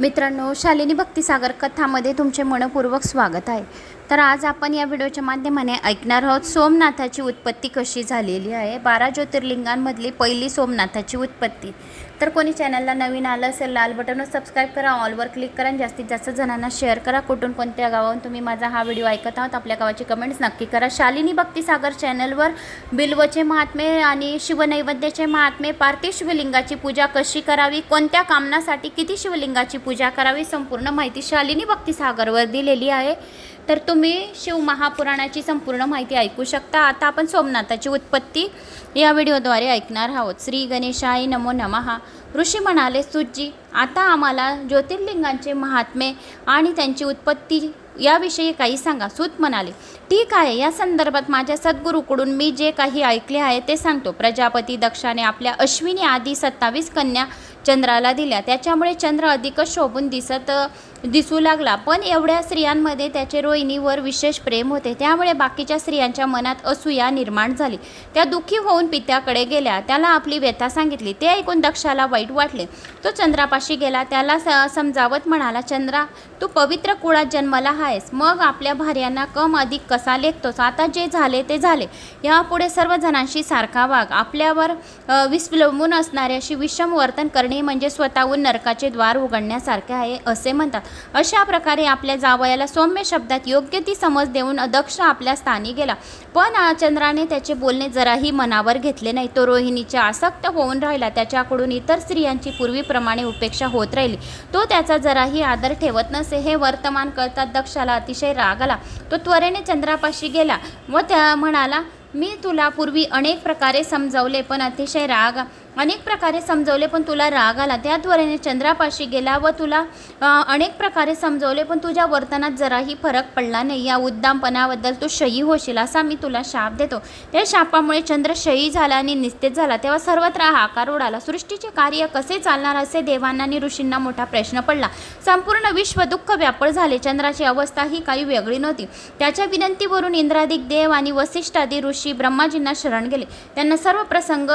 मित्रांनो शालिनी भक्तिसागर कथामध्ये तुमचे मनपूर्वक स्वागत आहे. तर आज आपण या व्हिडिओच्या माध्यमाने ऐकणार आहोत सोमनाथाची उत्पत्ती कशी झालेली आहे? बारा ज्योतिर्लिंगांमधली पहिली सोमनाथाची उत्पत्ती. तर कोणी चॅनलला नवीन आलं असेल लाल बटनवर सबस्क्राईब करा ऑलवर क्लिक करा आणि जास्तीत जास्त जणांना शेअर करा. कुठून कोणत्या गावाहून तुम्ही माझा हा व्हिडिओ ऐकत आहात आपल्या गावाची कमेंट्स नक्की करा. शालिनी भक्तीसागर चॅनलवर बिल्वचे महात्मे आणि शिवनैवेद्याचे महात्मे पार्थिव शिवलिंगाची पूजा कशी करावी कोणत्या कामनासाठी किती शिवलिंगाची पूजा करावी संपूर्ण माहिती शालिनी भक्तीसागरवर दिलेली आहे. तर तुम्ही शिवमहापुराणाची संपूर्ण माहिती ऐकू शकता. आता आपण सोमनाथाची उत्पत्ती या व्हिडिओद्वारे ऐकणार आहोत. श्री गणेशाय नमो नमः. ऋषी म्हणाले सुजी आता आम्हाला ज्योतिर्लिंगांचे महात्मे आणि त्यांची उत्पत्ती याविषयी काही सांगा. सूत म्हणाले ठीक आहे. या संदर्भात माझ्या सद्गुरूकडून मी जे काही ऐकले आहे ते सांगतो. प्रजापती दक्षाने आपल्या अश्विनी आदी सत्तावीस कन्या चंद्राला दिल्या. त्याच्यामुळे चंद्र अधिकच शोभून दिसत दिसू लागला. पण एवढ्या स्त्रियांमध्ये त्याचे रोहिणीवर विशेष प्रेम होते. त्यामुळे बाकीच्या स्त्रियांच्या मनात असूया निर्माण झाली. त्या दुःखी होऊन पित्याकडे गेल्या. त्याला आपली व्यथा सांगितली. ते ऐकून दक्षाला वाईट वाटले. तो चंद्रापाशी गेला. त्याला स समजावत म्हणाला चंद्रा तू पवित्र कुळात जन्मला आहेस. मग आपल्या भार्यांना कम अधिक कसा लेखतोस? आता जे झाले ते झाले. यापुढे सर्व जणांशी सारखा वाघ आपल्यावर विस्वलंबून विस्लंबून असणाऱ्याशी विषम वर्तन करणे म्हणजे स्वतःहून नरकाचे द्वार उघडण्यासारखे आहे असे म्हणतात. अशा प्रकारे आपल्या जावयाला सौम्य शब्दात योग्य ती समज देऊन अदक्ष आपल्या स्थानी गेला. पण चंद्राने त्याचे बोलणे जराही मनावर घेतले नाही. तो रोहिणीच्या आसक्त होऊन राहिला. त्याच्याकडून इतर स्त्रियांची पूर्वीप्रमाणे उपेक्षा होत राहिली. तो त्याचा जराही आदर ठेवत नसे हे वर्तमान कळतात दक्षाला अतिशय राग आला. तो त्वरेने चंद्रापाशी गेला व त्या म्हणाला मी तुला पूर्वी अनेक प्रकारे समजवले पण अतिशय राग अनेक प्रकारे समजवले पण तुला राग आला. त्या त्वरेने चंद्रापाशी गेला व तुला अनेक प्रकारे समजवले पण तुझ्या वर्तनात जराही फरक पडला नाही. या उद्दामपणाबद्दल तू शयी होशील असा मी तुला शाप देतो. त्या शापामुळे चंद्र शयी झाला आणि निस्तेज झाला. तेव्हा सर्वत्र हाकार उडाला. सृष्टीचे कार्य कसे चालणार असे देवांना आणि ऋषींना मोठा प्रश्न पडला. संपूर्ण विश्व दुःख व्यापळ झाले. चंद्राची अवस्था ही काही वेगळी नव्हती. त्याच्या विनंतीवरून इंद्राधिक देव आणि वसिष्ठादी ऋषी ब्रह्माजींना शरण गेले. त्यांना सर्व प्रसंग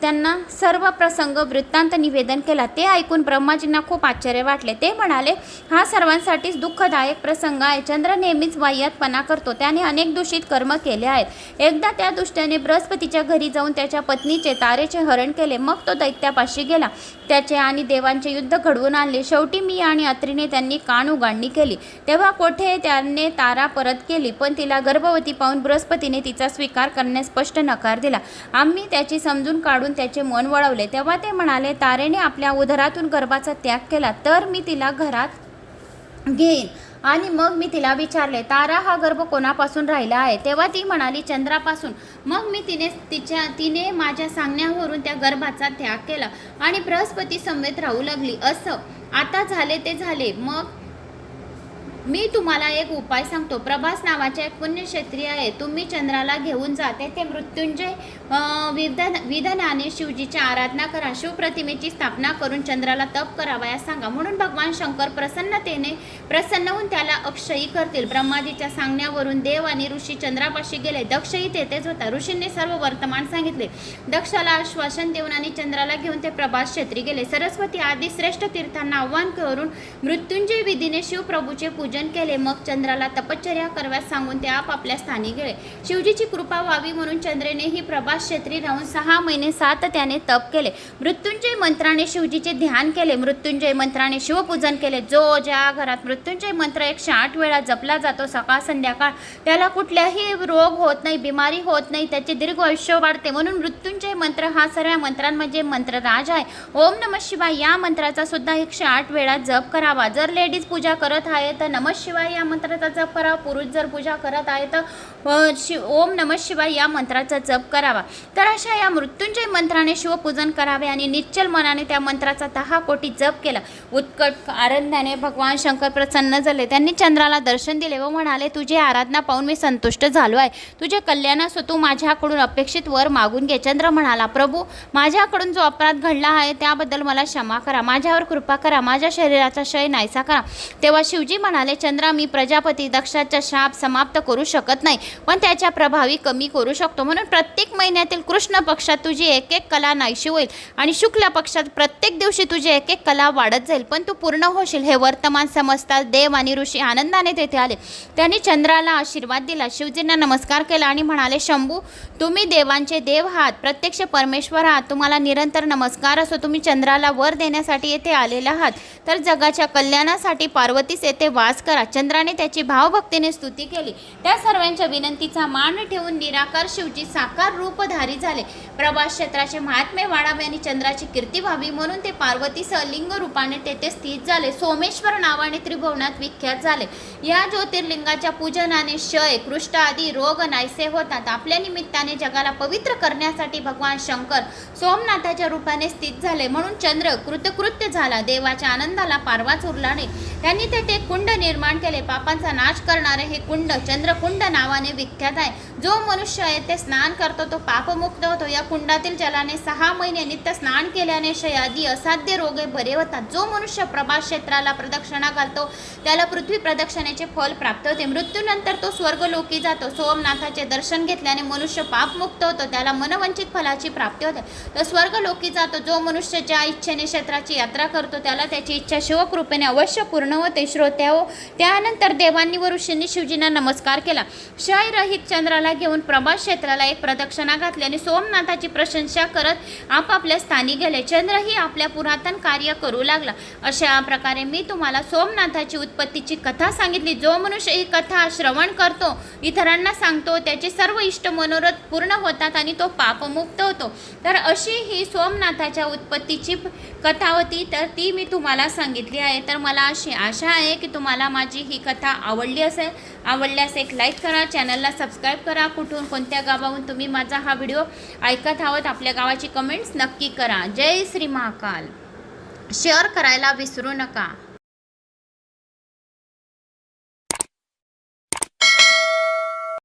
त्या त्यांना सर्व प्रसंग वृत्तांत निवेदन केला. ते ऐकून ब्रह्माजींना खूप आश्चर्य वाटले. ते म्हणाले हा सर्वांसाठीच दुःखदायक प्रसंग आहे. चंद्र नेहमीच वाह्यातपणा करतो. त्याने अनेक दूषित कर्म केले आहेत. एकदा त्या दुष्ट्याने बृहस्पतीच्या घरी जाऊन त्याच्या पत्नीचे तारेचे हरण केले. मग तो दैत्यापाशी गेला. त्याचे आणि देवांचे युद्ध घडवून आणले. शेवटी मी आणि अत्रीने त्यांनी कान उगाडणी केली. तेव्हा कोठे त्याने तारा परत केली. पण तिला गर्भवती पाहून बृहस्पतीने तिचा स्वीकार करण्यास स्पष्ट नकार दिला. आम्ही त्याची समजून काढून त्याचे मन वळवले. तेव्हा ते म्हणाले तारेने आपल्या उदरातून गर्भाचा त्याग केला तर मी तिला घरात घेईन. आणि मग मी तिला विचारले तारा हा गर्भ कोणापासून राहिला आहे? तेव्हा ती म्हणाली चंद्रापासून. मग मी तिने तिच्या तिने माझ्या सांगण्यावरून त्या गर्भाचा त्याग केला आणि बृहस्पती समेत राहू लागली. असं आता झाले ते झाले. मग मी तुम्हाला एक उपाय सांगतो. प्रभास नावाचे एक पुण्यक्षेत्री आहे. तुम्ही चंद्राला घेऊन जा. तेथे मृत्युंजय विधन विधान शिवजीची आराधना करा. शिवप्रतिमेची स्थापना करून चंद्राला तप करावयास सांगा. म्हणून भगवान शंकर प्रसन्नतेने प्रसन्न होऊन त्याला अक्षयी करतील. ब्रह्माजीच्या सांगण्यावरून देव आणि ऋषी चंद्रापाशी गेले. दक्षही तेथेच होता. ऋषींनी सर्व वर्तमान सांगितले. दक्षाला आश्वासन देऊन आणि चंद्राला घेऊन ते प्रभास क्षेत्री गेले. सरस्वती आदी श्रेष्ठ तीर्थांना आव्हान करून मृत्युंजय विधीने शिवप्रभूचे पूजन केले. मग चंद्राला तपश्चर्या करव्यास सांगून ते आपापल्या स्थानी गेले. शिवजीची कृपा व्हावी म्हणून चंद्रेने ही प्रभास क्षेत्री राहून सहा महिने सात त्याने तप केले. मृत्युंजय मंत्राने शिवजीचे ध्यान केले. मृत्युंजय मंत्राने शिवपूजन केले. जो ज्या घरात मृत्युंजय मंत्र एकशे आठ वेळा जपला जातो सकाळ संध्याकाळ त्याला कुठल्याही रोग होत नाही बिमारी होत नाही त्याचे दीर्घ आयुष्य वाढते. म्हणून मृत्युंजय मंत्र हा सर्व मंत्रांमध्ये म्हणजे मंत्रराज आहे. ओम नम शिवाय या मंत्राचा सुद्धा एकशे आठ वेळा जप करावा. जर लेडीज पूजा करत आहे तर नम शिवाय या मंत्राचा जप करा पुरुष जर पूजा करत आहे तर शिव ओम नम शिवाय या मंत्राचा जप करावा. तर अशा या मृत्युंजय मंत्राने शिवपूजन करावे आणि निश्चल मनाने त्या मंत्राचा दहा कोटी जप केला. उत्कट आनंदाने भगवान शंकर प्रसन्न झाले. त्यांनी चंद्राला दर्शन दिले व म्हणाले तुझी आराधना पाहून मी संतुष्ट झालो आहे. तुझे कल्याण असो तू माझ्याकडून अपेक्षित वर मागून घे. चंद्र म्हणाला प्रभू माझ्याकडून जो अपराध घडला आहे त्याबद्दल मला क्षमा करा. माझ्यावर कृपा करा. माझ्या शरीराचा क्षय नाहीसा करा. तेव्हा शिवजी म्हणाले म्हणाले चंद्रा मी प्रजापती दक्षाचा शाप समाप्त करू शकत नाही. पण त्याच्या प्रभावी कमी करू शकतो. म्हणून प्रत्येक महिन्यातील कृष्ण पक्षात तुझी एक एक कला नाहीशी होईल आणि शुक्ल पक्षात प्रत्येक दिवशी तुझी एक एक कला वाढत जाईल. पण तू पूर्ण होशील. हे वर्तमान समजताच देव आणि ऋषी आनंदाने तेथे आले. त्यांनी चंद्राला आशीर्वाद दिला. शिवजींना नमस्कार केला आणि म्हणाले शंभू तुम्ही देवांचे देव आहात. प्रत्यक्ष परमेश्वर आहात. तुम्हाला निरंतर नमस्कार असो. तुम्ही चंद्राला वर देण्यासाठी येथे आलेला आहात. तर जगाच्या कल्याणासाठी पार्वतीस येथे वास करा. चंद्राने त्याची भावभक्तीने स्तुती केली. त्या सर्वांच्या विनंतीचा मान ठेवून निराकार शिवजी साकार रूपधारी झाले. प्रभास क्षेत्राचे महात्मे वाढावे आणि चंद्राची कीर्ती व्हावी म्हणून ते पार्वतीसह लिंग रूपाने तेथे स्थित झाले. सोमेश्वर नावाने त्रिभुवनात विख्यात झाले. या ज्योतिर्लिंगाच्या पूजनाने क्षय कृष्ट आदी रोग नाहीसे होतात. आपल्या निमित्ताने जगाला पवित्र करण्यासाठी भगवान शंकर सोमनाथाच्या रूपाने स्थित झाले. म्हणून चंद्र कृतकृत्य झाला. देवाच्या आनंदाला पारवाच उरला नाही. त्यांनी तेथे कुंड निर्माण केले. पापांचा नाश करणारे हे कुंड चंद्रकुंड नावाने विख्यात आहे. जो मनुष्य येथे स्नान करतो तो पापमुक्त होतो. या कुंडातील जलाने सहा महिने नित्य स्नान केल्याने शयादी असाध्य रोगे बरे होतात. जो मनुष्य प्रभास क्षेत्राला प्रदक्षिणा घालतो त्याला पृथ्वी प्रदक्षिणेचे फल प्राप्त होते. मृत्यूनंतर तो स्वर्गलोकी जातो. सोमनाथाचे दर्शन घेतल्याने मनुष्य पापमुक्त होतो. त्याला मनवंचित फलाची प्राप्ती होते. तर स्वर्गलोकी जातो. जो मनुष्य ज्या इच्छेने क्षेत्राची यात्रा करतो त्याला त्याची इच्छा शिवकृपेने अवश्य पूर्ण होते. श्रोत्या हो त्यानंतर देवांनी व ऋषींनी शिवजींना नमस्कार केला. क्षयरहित चंद्राला घेऊन प्रभास क्षेत्राला एक प्रदक्षिणा घातली आणि सोमनाथाची प्रशंसा करत आपापल्या स्थानी गेले. चंद्रही आपल्या पुरातन कार्य करू लागला. अशा प्रकारे मी तुम्हाला सोमनाथाची उत्पत्तीची कथा सांगितली. जो मनुष्य ही कथा श्रवण करतो इतरांना सांगतो त्याचे सर्व इष्ट मनोरथ पूर्ण होतात आणि तो पापमुक्त होतो. तर अशी ही सोमनाथाच्या उत्पत्तीची कथा होती तर ती मी तुम्हाला सांगितली आहे. तर मला अशी आशा आहे की तुम्हाला माझी ही कथा आवडली असेल. आवडल्यास एक लाईक करा चॅनलला सबस्क्राईब करा कुठून कोणत्या गावाहून तुम्ही माझा हा व्हिडिओ ऐकत आहोत आपल्या गावाची कमेंट्स नक्की करा. जय श्री महाकाल. शेअर करायला विसरू नका.